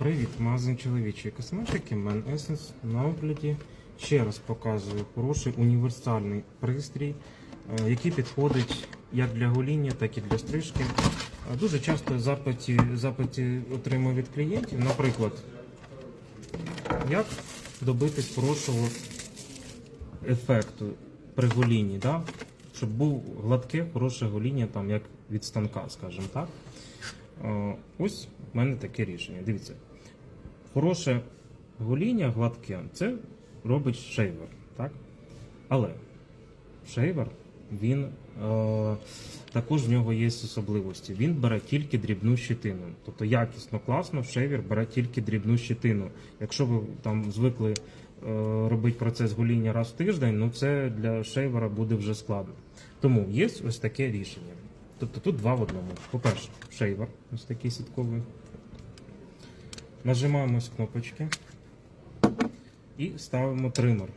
Привіт, магазин чоловічої косметики Man Essence на огляді. Ще раз показую хороший універсальний пристрій, е, який підходить як для гоління, так і для стрижки. Е, Дуже часто запиті, запиті отримую від клієнтів. Наприклад, як добитись хорошого ефекту при голінні, да? щоб був гладке, хороше гоління, там, як від станка, скажімо так. Е, Ось в мене таке рішення. Дивіться, хороше гоління гладке це робить шейвер. Так? Але шейвер, він е, також в нього є особливості. Він бере тільки дрібну щитину. Тобто якісно, класно, шейвер бере тільки дрібну щитину. Якщо ви там звикли е, робити процес гоління раз в тиждень, ну це для шейвера буде вже складно. Тому є ось таке рішення. Тобто тут два в одному. По-перше, шейвер, ось такий сітковий. Нажимаємо ось кнопочки і ставимо тример.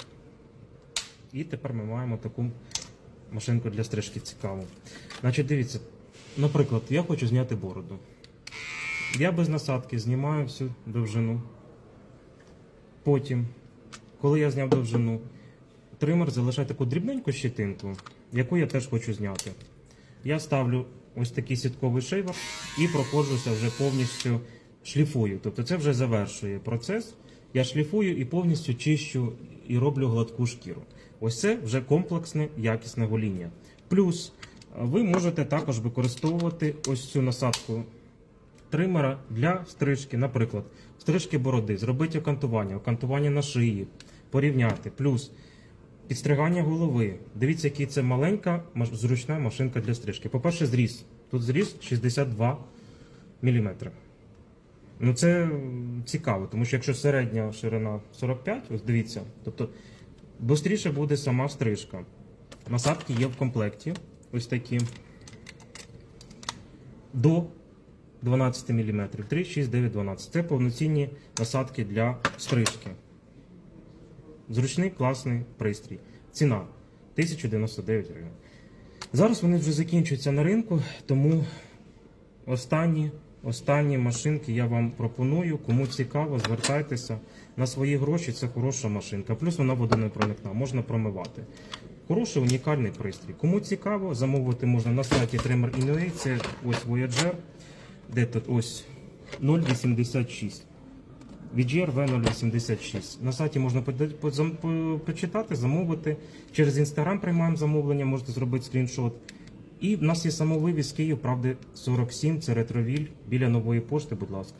І тепер ми маємо таку машинку для стрижки цікаву. Значить, дивіться, наприклад, я хочу зняти бороду. Я без насадки знімаю всю довжину. Потім, коли я зняв довжину, тример залишає таку дрібненьку щетинку, яку я теж хочу зняти. Я ставлю ось такий сітковий шейвер і проходжуся вже повністю шліфую. Тобто це вже завершує процес. Я шліфую і повністю чищу і роблю гладку шкіру. Ось це вже комплексне якісне гоління. Плюс ви можете також використовувати ось цю насадку тримера для стрижки, наприклад, стрижки бороди, зробити окантування, окантування на шиї, порівняти. Плюс підстригання голови. Дивіться, який це маленька зручна машинка для стрижки. По-перше, зріз. Тут зріз 62 мм. Ну це цікаво, тому що якщо середня ширина 45, ось дивіться, тобто швидше буде сама стрижка. Насадки є в комплекті. Ось такі. До 12 мм. 3, 6, 9, 12. Це повноцінні насадки для стрижки. Зручний класний пристрій. Ціна 1099 гривень. Зараз вони вже закінчуються на ринку, тому останні, останні машинки я вам пропоную. Кому цікаво, звертайтеся на свої гроші. Це хороша машинка. Плюс вона водонепроникна, можна промивати. Хороший унікальний пристрій. Кому цікаво, замовити можна на сайті Tremor. Це ось Voyager, де тут ось 0,86. VGR V086. На сайті можна почитати, замовити. Через інстаграм приймаємо замовлення, можете зробити скріншот. І в нас є самовивіз Київ, правди 47, це ретровіль біля нової пошти, будь ласка.